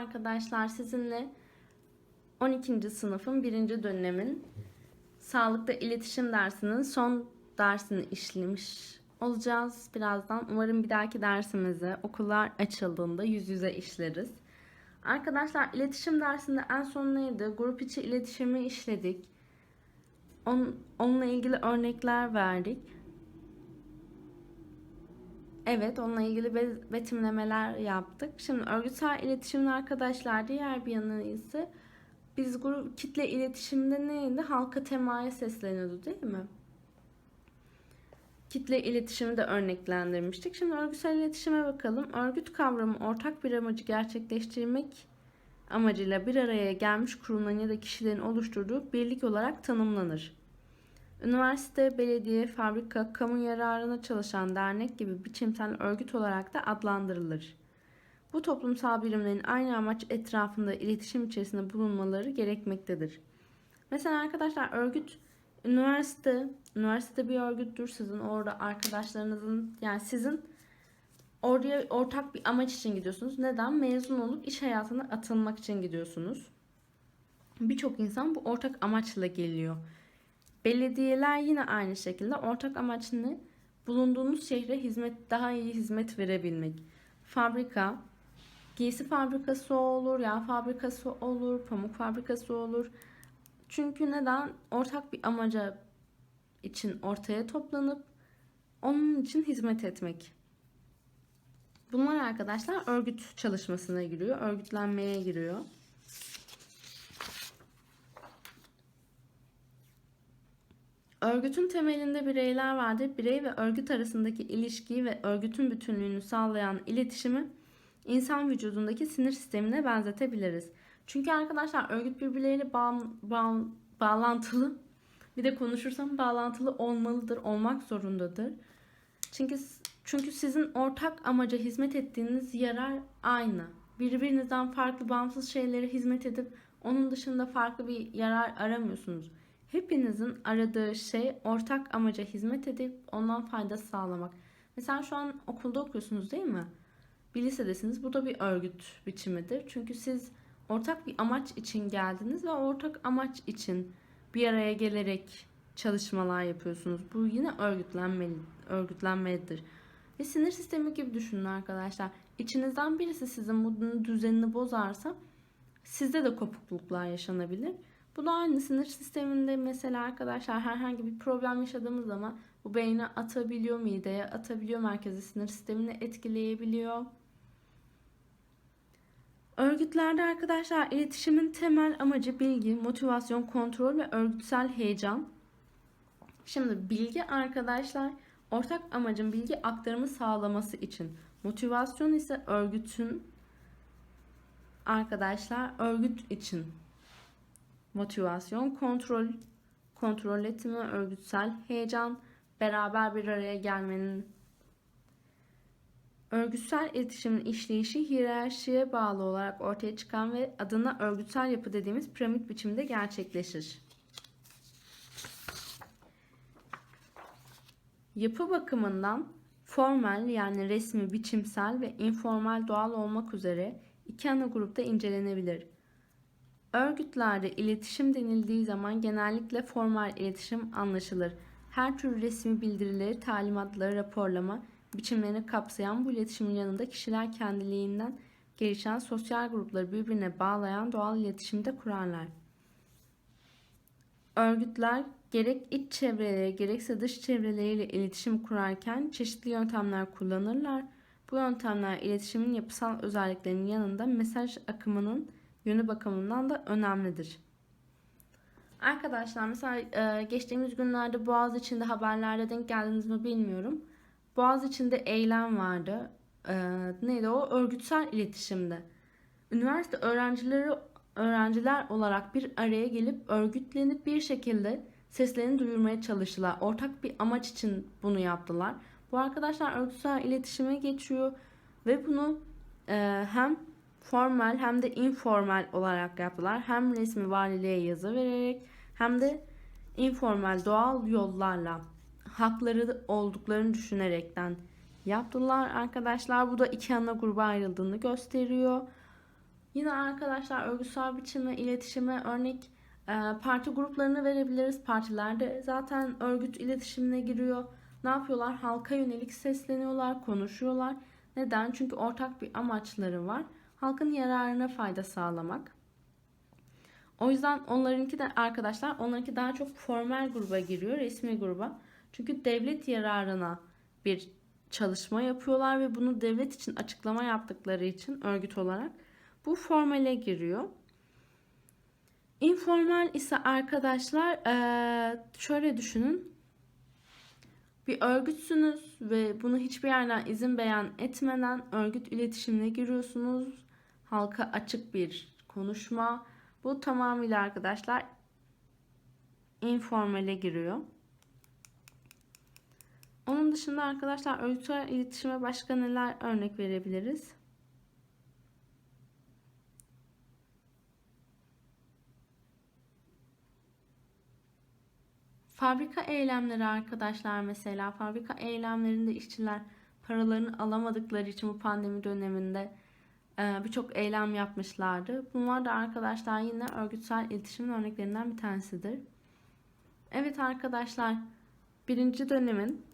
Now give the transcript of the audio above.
arkadaşlar sizinle 12. sınıfın 1. dönemin sağlıkta iletişim dersinin son dersini işlemiş olacağız birazdan. Umarım bir dahaki dersimizi okullar açıldığında yüz yüze işleriz. Arkadaşlar iletişim dersinde en son neydi? Grup içi iletişimi işledik. On, onunla ilgili örnekler verdik. Evet, onunla ilgili be- betimlemeler yaptık. Şimdi örgütsel iletişimin arkadaşlar diğer bir yanı ise biz grup kitle iletişiminde neydi? Halka temaya sesleniyordu değil mi? Kitle iletişimi de örneklendirmiştik. Şimdi örgütsel iletişime bakalım. Örgüt kavramı ortak bir amacı gerçekleştirmek amacıyla bir araya gelmiş kurumların ya da kişilerin oluşturduğu birlik olarak tanımlanır. Üniversite, belediye, fabrika, kamu yararına çalışan dernek gibi biçimsel örgüt olarak da adlandırılır. Bu toplumsal birimlerin aynı amaç etrafında iletişim içerisinde bulunmaları gerekmektedir. Mesela arkadaşlar örgüt üniversite, üniversitede bir örgüttür. Sizin orada arkadaşlarınızın yani sizin oraya ortak bir amaç için gidiyorsunuz. Neden? Mezun olup iş hayatına atılmak için gidiyorsunuz. Birçok insan bu ortak amaçla geliyor. Belediyeler yine aynı şekilde ortak amaç? Bulunduğunuz şehre hizmet daha iyi hizmet verebilmek. Fabrika, giysi fabrikası olur, yağ fabrikası olur, pamuk fabrikası olur. Çünkü neden? Ortak bir amaca için ortaya toplanıp onun için hizmet etmek. Bunlar arkadaşlar örgüt çalışmasına giriyor, örgütlenmeye giriyor. Örgütün temelinde bireyler vardır. Birey ve örgüt arasındaki ilişkiyi ve örgütün bütünlüğünü sağlayan iletişimi insan vücudundaki sinir sistemine benzetebiliriz. Çünkü arkadaşlar örgüt birbirleriyle bağ, bağ, bağlantılı. Bir de konuşursam bağlantılı olmalıdır, olmak zorundadır. Çünkü çünkü sizin ortak amaca hizmet ettiğiniz yarar aynı. Birbirinizden farklı bağımsız şeylere hizmet edip onun dışında farklı bir yarar aramıyorsunuz. Hepinizin aradığı şey ortak amaca hizmet edip ondan fayda sağlamak. Mesela şu an okulda okuyorsunuz değil mi? Bir lisedesiniz. Bu da bir örgüt biçimidir. Çünkü siz ortak bir amaç için geldiniz ve ortak amaç için bir araya gelerek çalışmalar yapıyorsunuz. Bu yine örgütlenmeli, örgütlenmelidir. Ve sinir sistemi gibi düşünün arkadaşlar. İçinizden birisi sizin bu düzenini bozarsa sizde de kopukluklar yaşanabilir. Bu da aynı sinir sisteminde mesela arkadaşlar herhangi bir problem yaşadığımız zaman bu beyne atabiliyor, mideye atabiliyor, merkezi sinir sistemini etkileyebiliyor. Örgütlerde arkadaşlar iletişimin temel amacı bilgi, motivasyon, kontrol ve örgütsel heyecan. Şimdi bilgi arkadaşlar ortak amacın bilgi aktarımı sağlaması için. Motivasyon ise örgütün arkadaşlar örgüt için. Motivasyon, kontrol, kontrol etme, örgütsel heyecan, beraber bir araya gelmenin Örgütsel iletişimin işleyişi hiyerarşiye bağlı olarak ortaya çıkan ve adına örgütsel yapı dediğimiz piramit biçimde gerçekleşir. Yapı bakımından formal yani resmi, biçimsel ve informal doğal olmak üzere iki ana grupta incelenebilir. Örgütlerde iletişim denildiği zaman genellikle formal iletişim anlaşılır. Her tür resmi bildirileri, talimatları, raporlama, biçimlerini kapsayan bu iletişimin yanında kişiler kendiliğinden gelişen sosyal grupları birbirine bağlayan doğal iletişimde kurarlar. Örgütler gerek iç çevreleri gerekse dış çevreleriyle iletişim kurarken çeşitli yöntemler kullanırlar. Bu yöntemler iletişimin yapısal özelliklerinin yanında mesaj akımının yönü bakımından da önemlidir. Arkadaşlar mesela e, geçtiğimiz günlerde Boğaz içinde haberlerde denk geldiniz mi bilmiyorum. Boğaz içinde eylem vardı. E, neydi o? Örgütsel iletişimde. Üniversite öğrencileri öğrenciler olarak bir araya gelip örgütlenip bir şekilde seslerini duyurmaya çalıştılar. Ortak bir amaç için bunu yaptılar. Bu arkadaşlar örgütsel iletişime geçiyor ve bunu e, hem formal hem de informal olarak yaptılar. Hem resmi valiliğe yazı vererek hem de informal doğal yollarla hakları olduklarını düşünerekten yaptılar arkadaşlar. Bu da iki ana gruba ayrıldığını gösteriyor. Yine arkadaşlar örgütsel biçime, iletişime örnek e, parti gruplarını verebiliriz. Partilerde zaten örgüt iletişimine giriyor. Ne yapıyorlar? Halka yönelik sesleniyorlar, konuşuyorlar. Neden? Çünkü ortak bir amaçları var. Halkın yararına fayda sağlamak. O yüzden onlarınki de arkadaşlar onlarınki daha çok formal gruba giriyor, resmi gruba. Çünkü devlet yararına bir çalışma yapıyorlar ve bunu devlet için açıklama yaptıkları için örgüt olarak bu formale giriyor. Informal ise arkadaşlar şöyle düşünün. Bir örgütsünüz ve bunu hiçbir yerden izin beyan etmeden örgüt iletişimine giriyorsunuz. Halka açık bir konuşma. Bu tamamıyla arkadaşlar informale giriyor. Onun dışında arkadaşlar örgütsel iletişime başka neler örnek verebiliriz? Fabrika eylemleri arkadaşlar mesela fabrika eylemlerinde işçiler paralarını alamadıkları için bu pandemi döneminde birçok eylem yapmışlardı. Bunlar da arkadaşlar yine örgütsel iletişimin örneklerinden bir tanesidir. Evet arkadaşlar birinci dönemin